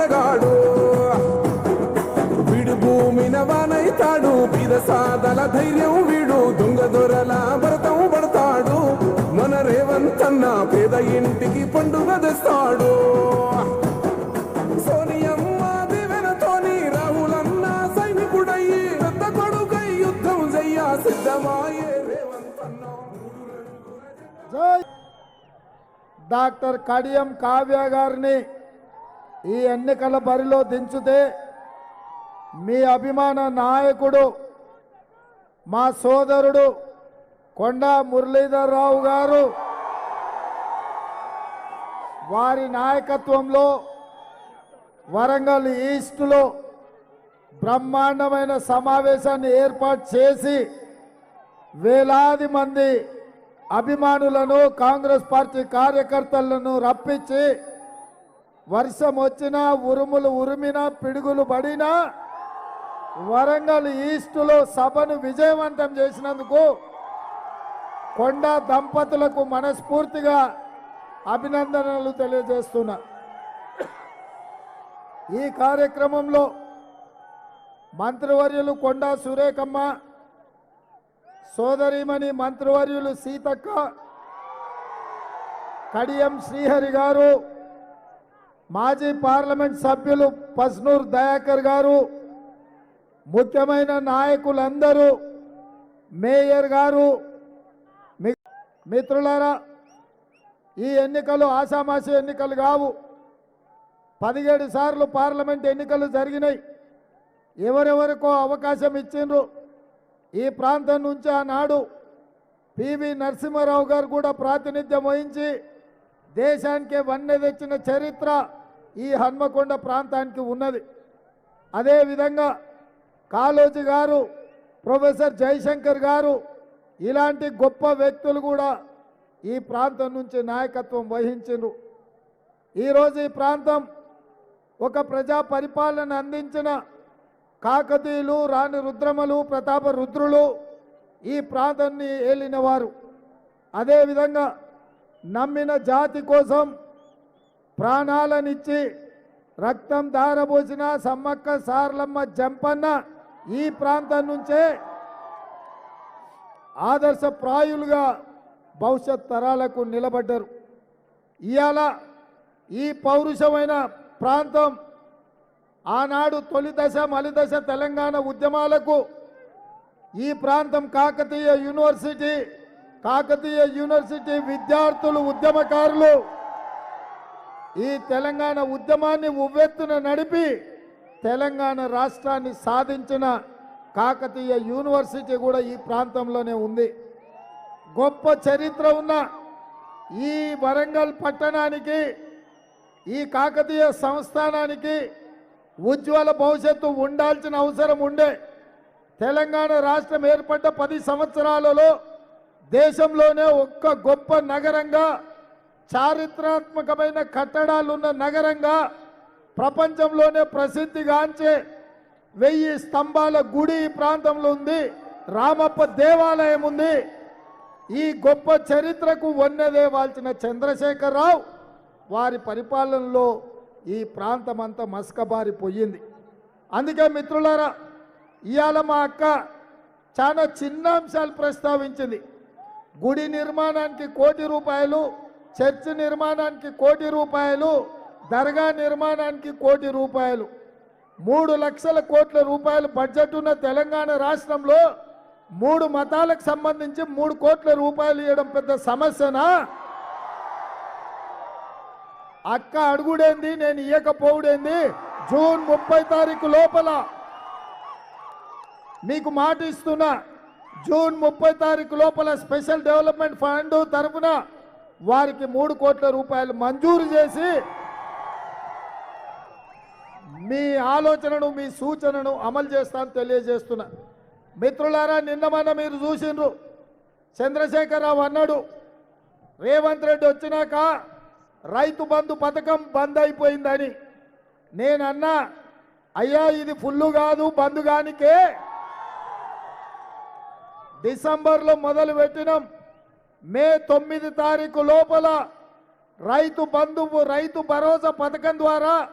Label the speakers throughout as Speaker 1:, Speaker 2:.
Speaker 1: మొనగాడు వీడు భూమిన వానైతాడు బీద ధైర్యం వీడు దొంగ దొరల భరతం పడతాడు. మన రేవంతన్న పేద ఇంటికి పండుగ తెస్తాడు. సోనియమ్మ దివెనతోని రాహులన్న సైనికుడయ్యి పెద్ద కొడుకై యుద్ధం సిద్ధమాయే రేవంతన్న.
Speaker 2: డాక్టర్ కడియం కావ్య గారిని ఈ ఎన్నికల బరిలో దించితే మీ అభిమాన నాయకుడు మా సోదరుడు కొండా మురళీధర్రావు గారు వారి నాయకత్వంలో వరంగల్ ఈస్టులో బ్రహ్మాండమైన సమావేశాన్ని ఏర్పాటు చేసి వేలాది మంది అభిమానులను కాంగ్రెస్ పార్టీ కార్యకర్తలను రప్పించి వర్షం వచ్చినా ఉరుములు ఉరిమినా పిడుగులు పడినా వరంగల్ ఈస్టులో సభను విజయవంతం చేసినందుకు కొండ దంపతులకు మనస్ఫూర్తిగా అభినందనలు తెలియజేస్తున్నా. ఈ కార్యక్రమంలో మంత్రివర్యులు కొండా సురేఖమ్మ సోదరిమణి మంత్రివర్యులు సీతక్క కడియం శ్రీహరి గారు మాజీ పార్లమెంట్ సభ్యులు పస్నూర్ దయాకర్ గారు ముఖ్యమైన నాయకులందరూ మేయర్ గారు మి- మిత్రులారా ఈ ఎన్నికలు ఆషామాషి ఎన్నికలు కావు. పదిహేడు సార్లు పార్లమెంట్ ఎన్నికలు జరిగినాయి. ఎవరెవరికో అవకాశం ఇచ్చిండ్రు. ఈ ప్రాంతం నుంచి ఆనాడు పివి నరసింహారావు గారు కూడా ప్రాతినిధ్యం వహించి దేశానికి వన్నె తెచ్చిన చరిత్ర ఈ హన్మకొండ ప్రాంతానికి ఉన్నది. అదేవిధంగా కాళోజీ గారు ప్రొఫెసర్ జయశంకర్ గారు ఇలాంటి గొప్ప వ్యక్తులు కూడా ఈ ప్రాంతం నుంచి నాయకత్వం వహించారు ఈరోజు ఈ ప్రాంతం ఒక ప్రజా పరిపాలన అందించిన కాకతీయులు రాణి రుద్రమలు ప్రతాప రుద్రులు ఈ ప్రాంతాన్ని ఏలినవారు. అదేవిధంగా నమ్మిన జాతి కోసం ప్రాణాలనిచ్చి రక్తం దారబోసిన సమ్మక్క సార్లమ్మ జంపన్న ఈ ప్రాంతం నుంచే ఆదర్శప్రాయులుగా భవిష్యత్ తరాలకు నిలబడ్డారు. ఇవాళ ఈ పౌరుషమైన ప్రాంతం ఆనాడు తొలి దశ మలి తెలంగాణ ఉద్యమాలకు ఈ ప్రాంతం కాకతీయ యూనివర్సిటీ కాకతీయ యూనివర్సిటీ విద్యార్థులు ఉద్యమకారులు ఈ తెలంగాణ ఉద్యమాన్ని ఉవ్వెత్తున నడిపి తెలంగాణ రాష్ట్రాన్ని సాధించిన కాకతీయ యూనివర్సిటీ కూడా ఈ ప్రాంతంలోనే ఉంది. గొప్ప చరిత్ర ఉన్న ఈ వరంగల్ పట్టణానికి ఈ కాకతీయ సంస్థానానికి ఉజ్వల భవిష్యత్తు ఉండాల్సిన అవసరం ఉండే తెలంగాణ రాష్ట్రం ఏర్పడ్డ పది సంవత్సరాలలో దేశంలోనే ఒక్క గొప్ప నగరంగా చారిత్రాత్మకమైన కట్టడాలున్న నగరంగా ప్రపంచంలోనే ప్రసిద్ధిగాంచే వెయ్యి స్తంభాల గుడి ఈ ప్రాంతంలో ఉంది. రామప్ప దేవాలయం ఉంది. ఈ గొప్ప చరిత్రకు వన్నెదేవాల్సిన చంద్రశేఖరరావు వారి పరిపాలనలో ఈ ప్రాంతం అంతా మసకబారిపోయింది. అందుకే మిత్రులారా ఇవాళ మా అక్క చాలా చిన్న అంశాలు ప్రస్తావించింది. గుడి నిర్మాణానికి కోటి రూపాయలు చర్చి నిర్మాణానికి కోటి రూపాయలు దర్గా నిర్మాణానికి కోటి రూపాయలు. మూడు లక్షల కోట్ల రూపాయలు బడ్జెట్ ఉన్న తెలంగాణ రాష్ట్రంలో మూడు మతాలకు సంబంధించి మూడు కోట్ల రూపాయలు ఇవ్వడం పెద్ద సమస్యనా? అక్క అడుగుడేంది నేను ఇయ్యకపోవుడేంది? జూన్ ముప్పై తారీఖు లోపల మీకు మాట ఇస్తున్నా. జూన్ ముప్పై తారీఖు లోపల స్పెషల్ డెవలప్మెంట్ ఫండ్ తరఫున వారికి మూడు కోట్ల రూపాయలు మంజూరు చేసి మీ ఆలోచనను మీ సూచనను అమలు చేస్తాను తెలియజేస్తున్నా. మిత్రులారా నిన్న మన మీరు చూసిండ్రు. చంద్రశేఖరరావు అన్నాడు రేవంత్ రెడ్డి వచ్చినాక రైతు బంధు పథకం బంద్ అయిపోయిందని. నేనన్నా అయ్యా ఇది ఫుల్లు కాదు బంధు కానికే. డిసెంబర్లో మొదలు పెట్టినాం మే తొమ్మిది తారీఖు లోపల రైతు బంధువు రైతు భరోసా పథకం ద్వారా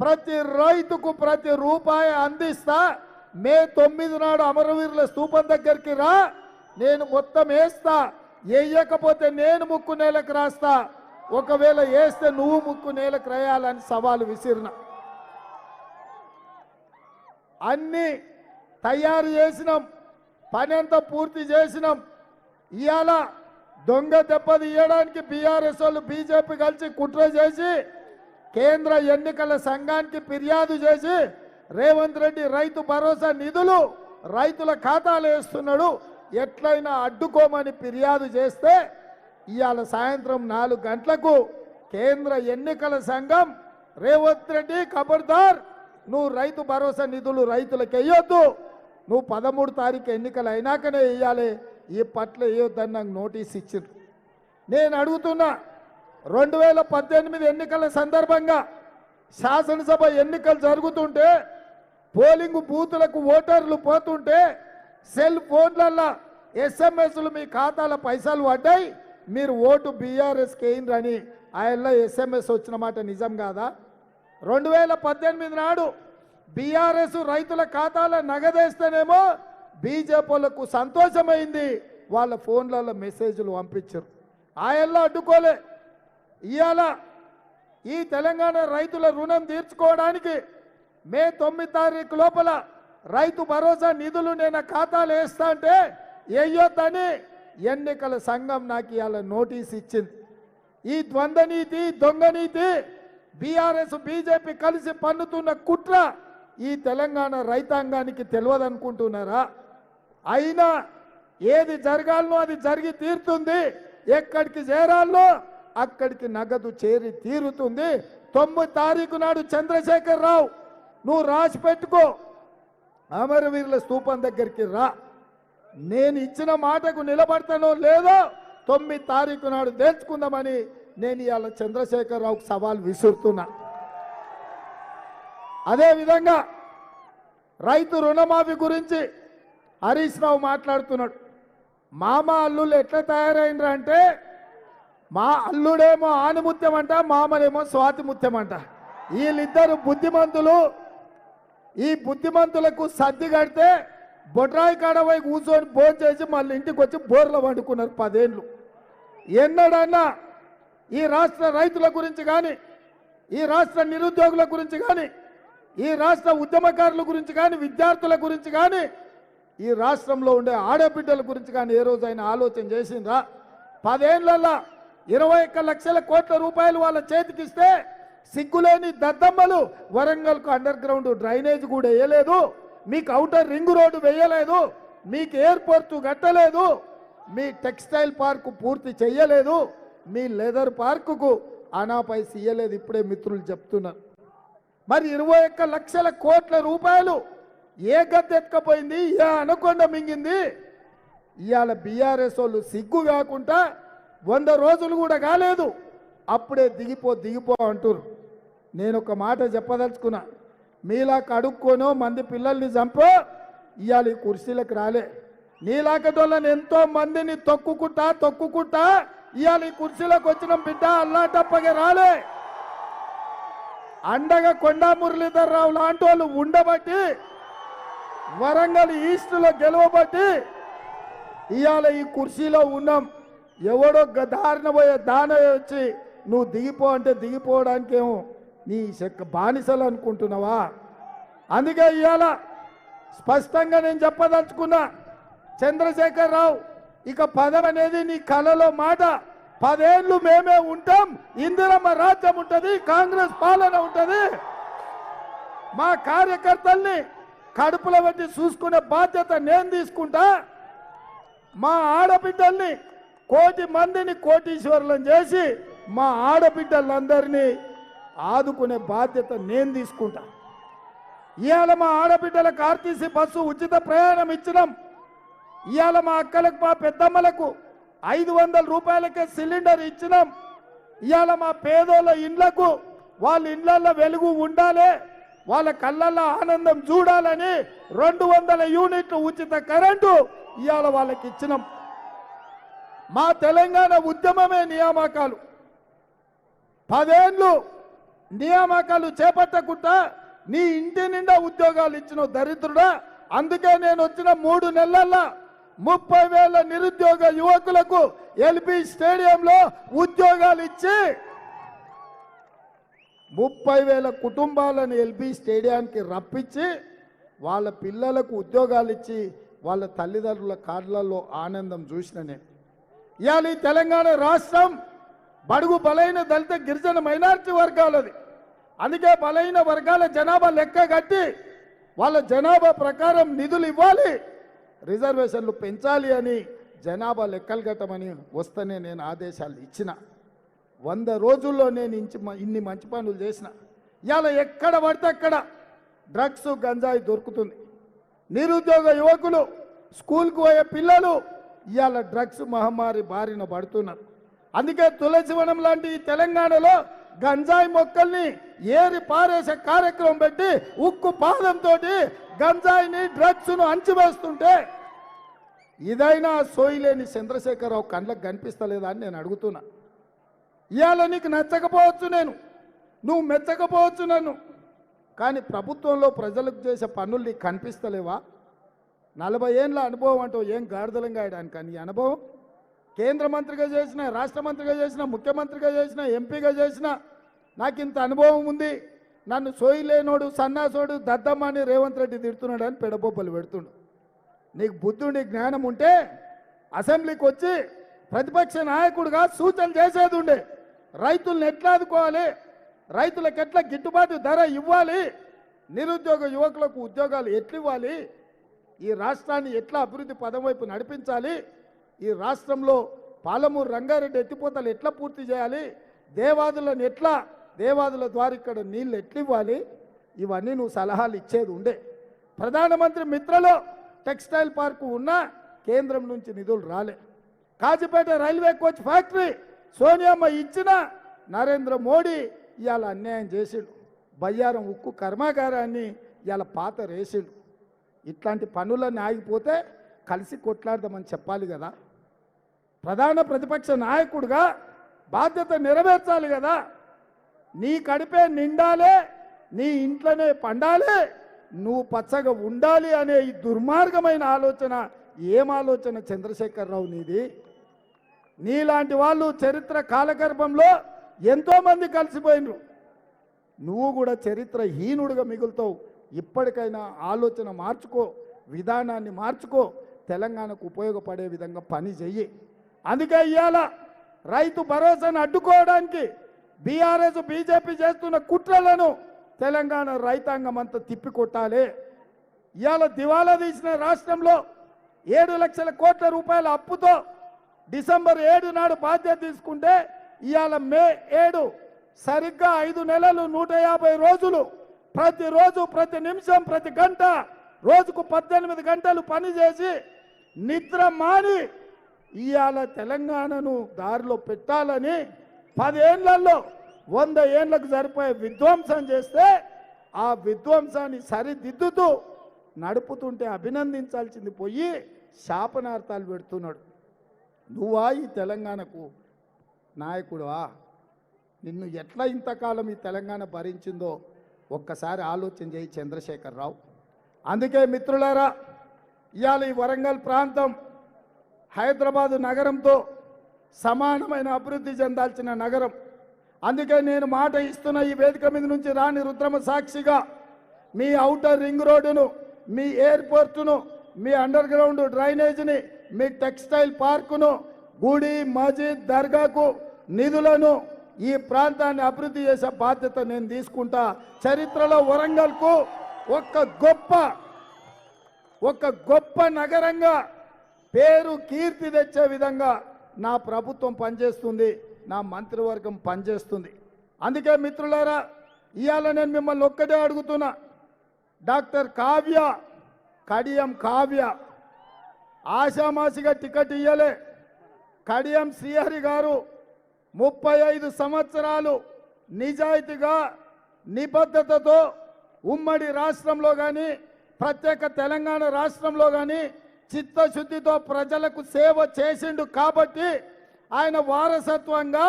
Speaker 2: ప్రతి రైతుకు ప్రతి రూపాయి అందిస్తా. మే తొమ్మిది నాడు అమరవీరుల స్థూపం దగ్గరికి రా. నేను మొత్తం వేస్తా. వేయకపోతే నేను ముక్కు నేలకు రాస్తా. ఒకవేళ వేస్తే నువ్వు ముక్కు నేలకు రాయాలని సవాలు విసిరిన. అన్ని తయారు చేసినాం. పని అంతా పూర్తి చేసినాం. ఇవాళ దొంగ దెబ్బ తీయడానికి బీఆర్ఎస్ వాళ్ళు బీజేపీ కలిసి కుట్ర చేసి కేంద్ర ఎన్నికల సంఘానికి ఫిర్యాదు చేసి రేవంత్ రెడ్డి రైతు భరోసా నిధులు రైతుల ఖాతాలు వేస్తున్నాడు. ఎట్లయినా అడ్డుకోమని ఫిర్యాదు చేస్తే ఇవాళ సాయంత్రం నాలుగు గంటలకు కేంద్ర ఎన్నికల సంఘం రేవంత్ రెడ్డి ఖబర్దార్ నువ్వు రైతు భరోసా నిధులు రైతులకు వేయొద్దు. నువ్వు పదమూడు తారీఖు ఎన్నికలు అయినాకనే వేయాలి. ఈ పట్ల వేయొద్దని నాకు నోటీస్ ఇచ్చిండ్రు? నేను అడుగుతున్నా రెండు వేల పద్దెనిమిది ఎన్నికల సందర్భంగా శాసనసభ ఎన్నికలు జరుగుతుంటే పోలింగ్ బూతులకు ఓటర్లు పోతుంటే సెల్ ఫోన్లల్లో ఎస్ఎంఎస్లు మీ ఖాతాల పైసలు పడ్డాయి మీరు ఓటు బీఆర్ఎస్కి వేయండి ఆయనలో ఎస్ఎంఎస్ వచ్చిన మాట నిజం కాదా? రెండు వేల పద్దెనిమిది నాడు బీఆర్ఎస్ రైతుల ఖాతాల నగదేస్తేనేమో బీజేపీలకు సంతోషమైంది. వాళ్ళ ఫోన్లలో మెసేజ్లు పంపించారు. ఆయల్లో అడ్డుకోలే. ఇవాళ ఈ తెలంగాణ రైతుల రుణం తీర్చుకోవడానికి మే తొమ్మిది తారీఖు లోపల రైతు భరోసా నిధులు నేను ఖాతాలు వేస్తా అంటే వేయొద్దని ఎన్నికల సంఘం నాకు ఇవాళ నోటీస్ ఇచ్చింది. ఈ ద్వంద్వ నీతి దొంగ నీతి బీఆర్ఎస్ బీజేపీ కలిసి పన్నుతున్న కుట్ర ఈ తెలంగాణ రైతాంగానికి తెలియదనుకుంటున్నారా? అయినా ఏది జరగాలనో అది జరిగి తీరుతుంది. ఎక్కడికి చేరాలో అక్కడికి నగదు చేరి తీరుతుంది. తొమ్మిది తారీఖు నాడు చంద్రశేఖర్ రావు నువ్వు రాసి పెట్టుకో. అమరవీరుల స్థూపం దగ్గరికి రా. నేను ఇచ్చిన మాటకు నిలబడతానో లేదో తొమ్మిది తారీఖు నాడు తెలుసుకుందామని నేను ఇవాళ చంద్రశేఖరరావుకు సవాల్ విసురుతున్నా. అదేవిధంగా రైతు రుణమాఫీ గురించి హరీష్ రావు మాట్లాడుతున్నాడు. మామ అల్లుళ్ళు ఎట్లా తయారైనరు అంటే మా అల్లుడేమో ఆనిముత్యం అంట మామనేమో స్వాతి ముత్యం అంట వీళ్ళిద్దరు బుద్ధిమంతులు. ఈ బుద్ధిమంతులకు సర్ది కడితే బొడ్రాయి పోయి కూర్చొని భోజనం చేసి మళ్ళీ ఇంటికి వచ్చి బోర్లు వండుకున్నారు పదేళ్ళు ఎన్నడన్నా ఈ రాష్ట్ర రైతుల గురించి కానీ ఈ రాష్ట్ర నిరుద్యోగుల గురించి కానీ ఈ రాష్ట్ర ఉద్యమకారుల గురించి కానీ విద్యార్థుల గురించి కానీ ఈ రాష్ట్రంలో ఉండే ఆడబిడ్డల గురించి కానీ ఏ రోజైనా ఆలోచన చేసిందా పదేళ్ళలో ఇరవై ఒక్క లక్షల కోట్ల రూపాయలు వాళ్ళ చేతికిస్తే సిగ్గులేని దద్దమ్మలు వరంగల్కు అండర్ గ్రౌండ్ డ్రైనేజ్ కూడా వేయలేదు మీకు అవుటర్ రింగ్ రోడ్డు వేయలేదు మీకు ఎయిర్పోర్ట్ కట్టలేదు మీ టెక్స్టైల్ పార్కు పూర్తి చెయ్యలేదు మీ లెదర్ పార్కుకు అనాపైసి ఇయ్యలేదు ఇప్పుడే మిత్రులు చెప్తున్నారు. మరి ఇరవై ఒక్క లక్షల కోట్ల రూపాయలు ఏ గద్దెత్తుకపోయింది ఏ అనకొండ మింగింది? ఇవాళ బీఆర్ఎస్ వాళ్ళు సిగ్గు కాకుండా వంద రోజులు కూడా కాలేదు. అప్పుడే దిగిపో దిగిపో అంటారు నేను ఒక మాట చెప్పదలుచుకున్నా. మీలా కడుక్కోనో మంది పిల్లల్ని చంపో ఇవాళ ఈ కుర్చీలకు రాలే. నీలాకటోళ్ళని ఎంతో మందిని తొక్కుకుంటా తొక్కుకుంటా ఇవాళ ఈ కుర్చీలకు వచ్చిన బిడ్డ అల్లాటప్పగా రాలే. అండగా కొండా మురళీధర్ రావు లాంటి వాళ్ళు ఉండబట్టి వరంగల్ ఈస్ట్లో గెలవబట్టి ఇవాళ ఈ కుర్చీలో ఉన్నాం. ఎవడో దారిన పోయే దాన వచ్చి నువ్వు దిగిపో అంటే దిగిపోవడానికేమో నీ చెక్క బానిసలు అనుకుంటున్నావా? అందుకే ఇవాళ స్పష్టంగా నేను చెప్పదలుచుకున్నా చంద్రశేఖర్ రావు ఇక పదం అనేది నీ కళలో మాట. పదేళ్ళు మేమే ఉంటాం ఇందిరమ్మ రాజ్యం ఉంటుంది కాంగ్రెస్ పాలన ఉంటుంది. మా కార్యకర్తల్ని కడుపులో పెట్టి చూసుకునే బాధ్యత నేను తీసుకుంటా. మా ఆడబిడ్డల్ని కోటి మందిని కోటీశ్వరులను చేసి మా ఆడబిడ్డలందరినీ ఆదుకునే బాధ్యత నేను తీసుకుంటా. ఇవాళ మా ఆడబిడ్డలకు ఆర్టీసీ బస్సు ఉచిత ప్రయాణం ఇచ్చినాం. ఇవాళ మా అక్కలకు మా పెద్దమ్మలకు ఐదు వందల రూపాయలకే సిలిండర్ ఇచ్చినాం. ఇవాళ మా పేదోళ్ళ ఇండ్లకు వాళ్ళ ఇండ్లలో వెలుగు ఉండాలి. వాళ్ళ కళ్ళల్లో ఆనందం చూడాలని రెండు వందల యూనిట్లు ఉచిత కరెంటు ఇవాళ వాళ్ళకి ఇచ్చినాం. మా తెలంగాణ ఉద్యమమే నియామకాలు. పదేళ్ళు నియామకాలు చేపట్టకుండా నీ ఇంటి నిండా ఉద్యోగాలు ఇచ్చిన దరిద్రుడా అందుకే నేను వచ్చిన మూడు నెలల్లో ముప్పై వేల నిరుద్యోగ యువకులకు ఎల్పి స్టేడియంలో ఉద్యోగాలు ఇచ్చి ముప్పై వేల కుటుంబాలను ఎల్బీ స్టేడియానికి రప్పించి వాళ్ళ పిల్లలకు ఉద్యోగాలు ఇచ్చి వాళ్ళ తల్లిదండ్రుల కార్లలో ఆనందం చూసిన నేను ఇవాళ ఈ తెలంగాణ రాష్ట్రం బడుగు బలైన దళిత గిరిజన మైనార్టీ వర్గాలది. అందుకే బలైన వర్గాల జనాభా లెక్క కట్టి వాళ్ళ జనాభా ప్రకారం నిధులు ఇవ్వాలి రిజర్వేషన్లు పెంచాలి అని జనాభా లెక్కలు కట్టమని వస్తేనే నేను ఆదేశాలు ఇచ్చిన. వంద రోజుల్లో నేను ఇంచి ఇన్ని మంచి పనులు చేసిన. ఇవాళ ఎక్కడ పడితే అక్కడ డ్రగ్స్ గంజాయి దొరుకుతుంది. నిరుద్యోగ యువకులు స్కూల్కి పోయే పిల్లలు ఇవాళ డ్రగ్స్ మహమ్మారి బారిన పడుతున్నారు. అందుకే తులసివనం లాంటి ఈ తెలంగాణలో గంజాయి మొక్కల్ని ఏరి పారేసే కార్యక్రమం పెట్టి ఉక్కు పాదంతో గంజాయిని డ్రగ్స్ను అంచివేస్తుంటే ఇదైనా సోయిలేని చంద్రశేఖరరావు కళ్ళకు కనిపిస్తలేదా అని నేను అడుగుతున్నా. ఇవాళ నీకు నచ్చకపోవచ్చు నేను. నువ్వు మెచ్చకపోవచ్చు నన్ను. కానీ ప్రభుత్వంలో ప్రజలకు చేసే పనులు నీకు కనిపిస్తలేవా? నలభై ఏళ్ళ అనుభవం అంటూ ఏం గాడిదలంగా గాయడానికి కానీ అనుభవం? కేంద్ర మంత్రిగా చేసిన రాష్ట్ర మంత్రిగా చేసిన ముఖ్యమంత్రిగా చేసిన ఎంపీగా చేసిన నాకు ఇంత అనుభవం ఉంది. నన్ను సోయిలేనోడు సన్నాసోడు దద్దమ్మ అని రేవంత్ రెడ్డి తిడుతున్నాడు అని పెడబొబ్బలు పెడుతుండు. నీకు బుద్ధుడి జ్ఞానం ఉంటే అసెంబ్లీకి వచ్చి ప్రతిపక్ష నాయకుడిగా సూచనలు చేసేది ఉండే. రైతులను ఎట్లా ఆదుకోవాలి? రైతులకు ఎట్లా గిట్టుబాటు ధర ఇవ్వాలి? నిరుద్యోగ యువకులకు ఉద్యోగాలు ఎట్లు ఇవ్వాలి ఈ రాష్ట్రాన్ని ఎట్లా అభివృద్ధి పదం వైపు నడిపించాలి? ఈ రాష్ట్రంలో పాలమూరు రంగారెడ్డి ఎత్తిపోతలు ఎట్లా పూర్తి చేయాలి? దేవాదులను ఎట్లా దేవాదుల ద్వారా ఇక్కడ నీళ్ళు ఎట్లు ఇవ్వాలి ఇవన్నీ నువ్వు సలహాలు ఇచ్చేది ఉండే. ప్రధానమంత్రి మిత్రలో టెక్స్టైల్ పార్కు ఉన్నా కేంద్రం నుంచి నిధులు రాలే. కాజీపేట రైల్వే కోచ్ ఫ్యాక్టరీ సోనియమ్మ ఇచ్చిన నరేంద్ర మోడీ ఇవాళ అన్యాయం చేసిండు. బయ్యారం ఉక్కు కర్మాగారాన్ని ఇవాళ పాత రేసిండు. ఇట్లాంటి పనులన్నీ ఆగిపోతే కలిసి కొట్లాడదామని చెప్పాలి కదా. ప్రధాన ప్రతిపక్ష నాయకుడుగా బాధ్యత నెరవేర్చాలి కదా. నీ కడిపే నిండాలే నీ ఇంట్లోనే పండాలి నువ్వు పచ్చగా ఉండాలి అనే ఈ దుర్మార్గమైన ఆలోచన ఏం ఆలోచన చంద్రశేఖరరావు నీది? నీలాంటి వాళ్ళు చరిత్ర కాలగర్భంలో ఎంతోమంది కలిసిపోయినరు. నువ్వు కూడా చరిత్ర హీనుడుగా మిగులుతావు. ఇప్పటికైనా ఆలోచన మార్చుకో విధానాన్ని మార్చుకో తెలంగాణకు ఉపయోగపడే విధంగా పని చెయ్యి. అందుకే ఇవాళ రైతు భరోసాను అడ్డుకోవడానికి బీఆర్ఎస్ బీజేపీ చేస్తున్న కుట్రలను తెలంగాణ రైతాంగం అంతా తిప్పికొట్టాలి. ఇవాళ దివాలా తీసిన రాష్ట్రంలో ఏడు లక్షల కోట్ల రూపాయల అప్పుతో డిసెంబర్ ఏడు నాడు బాధ్యత తీసుకుంటే ఇవాళ మే ఏడు సరిగ్గా ఐదు నెలలు నూట యాభై రోజులు. ప్రతిరోజు ప్రతి నిమిషం ప్రతి గంట రోజుకు పద్దెనిమిది గంటలు పనిచేసి నిద్ర మాని ఇవాళ తెలంగాణను దారిలో పెట్టాలని పదేళ్ళలో వంద ఏళ్ళకు సరిపోయే విధ్వంసం చేస్తే ఆ విధ్వంసాన్ని సరిదిద్దుతూ నడుపుతుంటే అభినందించాల్సింది పోయి శాపనార్థాలు పెడుతున్నాడు. నువ్వా ఈ తెలంగాణకు నాయకుడువా? నిన్ను ఎట్లా ఇంతకాలం ఈ తెలంగాణ భరించిందో ఒక్కసారి ఆలోచన చేయి చంద్రశేఖరరావు. అందుకే మిత్రులారా ఇవాళ ఈ వరంగల్ ప్రాంతం హైదరాబాదు నగరంతో సమానమైన అభివృద్ధి చెందాల్సిన నగరం. అందుకే నేను మాట ఇస్తున్న ఈ వేదిక మీద నుంచి రాని రుద్రమ సాక్షిగా మీ ఔటర్ రింగ్ రోడ్డును మీ ఎయిర్పోర్టును మీ అండర్ గ్రౌండ్ డ్రైనేజీని మీ టెక్స్టైల్ పార్కును గుడి మస్జిద్ దర్గాకు నిధులను ఈ ప్రాంతాన్ని అభివృద్ధి చేసే బాధ్యత నేను తీసుకుంటా. చరిత్రలో వరంగల్కు ఒక గొప్ప ఒక గొప్ప నగరంగా పేరు కీర్తి తెచ్చే విధంగా నా ప్రభుత్వం పనిచేస్తుంది నా మంత్రివర్గం పనిచేస్తుంది. అందుకే మిత్రులారా ఇవాళ నేను మిమ్మల్ని ఒక్కటే అడుగుతున్నా. డాక్టర్ కావ్య కడియం కావ్య ఆశామాసిగా టికెట్ ఇయ్యలే. కడియం శ్రీహరి గారు ముప్పై ఐదు సంవత్సరాలు నిజాయితీగా నిబద్ధతతో ఉమ్మడి రాష్ట్రంలో కానీ ప్రత్యేక తెలంగాణ రాష్ట్రంలో కానీ చిత్తశుద్ధితో ప్రజలకు సేవ చేసిండు కాబట్టి ఆయన వారసత్వంగా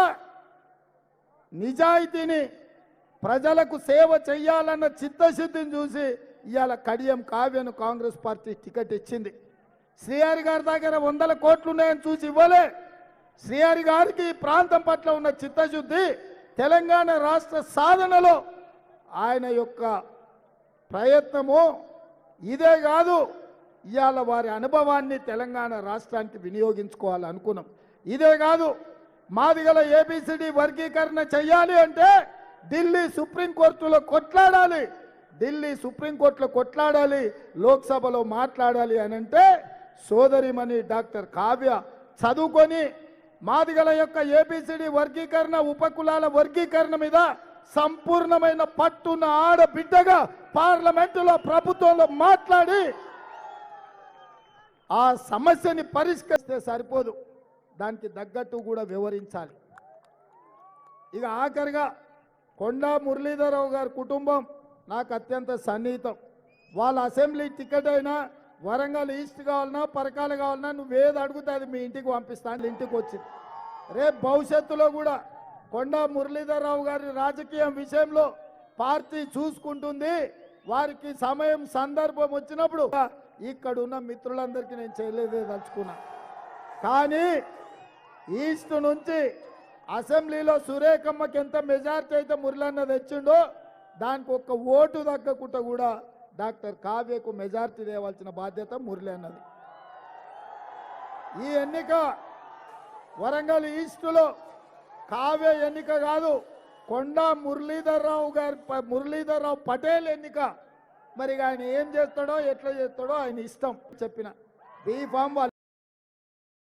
Speaker 2: నిజాయితీని ప్రజలకు సేవ చెయ్యాలన్న చిత్తశుద్ధిని చూసి ఇవాళ కడియం కావ్యను కాంగ్రెస్ పార్టీ టికెట్ ఇచ్చింది. శ్రీహరి గారి దగ్గర వందల కోట్లు ఉన్నాయని చూసి ఇవ్వలే. శ్రీహరి గారికి ఈ ప్రాంతం పట్ల ఉన్న చిత్తశుద్ధి తెలంగాణ రాష్ట్ర సాధనలో ఆయన యొక్క ప్రయత్నము ఇదే కాదు ఇవాళ వారి అనుభవాన్ని తెలంగాణ రాష్ట్రానికి వినియోగించుకోవాలనుకున్నాం ఇదే కాదు మాదిగల ఏబిసిడి వర్గీకరణ చెయ్యాలి అంటే ఢిల్లీ సుప్రీంకోర్టులో కొట్లాడాలి. ఢిల్లీ సుప్రీంకోర్టులో కొట్లాడాలి లోక్సభలో మాట్లాడాలి అని అంటే సోదరిమణి డాక్టర్ కావ్య చదువుకొని మాదిగల యొక్క ఏబిసిడి వర్గీకరణ ఉపకులాల వర్గీకరణ మీద సంపూర్ణమైన పట్టున్న ఆడబిడ్డగా పార్లమెంటులో ప్రభుత్వంలో మాట్లాడి ఆ సమస్యని పరిష్కరిస్తే సరిపోదు. దానికి తగ్గట్టు కూడా వివరించాలి. ఇక ఆఖరిగా కొండా మురళీధరరావు గారి కుటుంబం నాకు అత్యంత సన్నిహితం. వాళ్ళ అసెంబ్లీ టికెట్ అయినా వరంగల్ ఈస్ట్ కావాలన్నా పరకాలు కావాలన్నా నువ్వు ఏది అది మీ ఇంటికి పంపిస్తాను ఇంటికి వచ్చింది. రేపు భవిష్యత్తులో కూడా కొండా మురళీధరరావు గారి రాజకీయం విషయంలో పార్టీ చూసుకుంటుంది. వారికి సమయం సందర్భం వచ్చినప్పుడు ఇక్కడ ఉన్న మిత్రులందరికీ నేను చేయలేదే తలుచుకున్నా. కానీ ఈస్ట్ నుంచి అసెంబ్లీలో సురేఖమ్మకి ఎంత మెజార్టీ అయితే మురళన్న తెచ్చిండో దానికి ఒక్క ఓటు తగ్గకుండా కూడా డాక్టర్ కావ్యకు మెజార్టీ తేవాల్సిన బాధ్యత మురళి అన్నది. ఈ ఎన్నిక వరంగల్ ఈస్టులో కావ్య ఎన్నిక కాదు కొండా మురళీధర్రావు గారి మురళీధర్రావు పటేల్ ఎన్నిక. మరి ఆయన ఏం చేస్తాడో ఎట్లా చేస్తాడో ఆయన ఇష్టం చెప్పిన. బీఫామ్ వాళ్ళు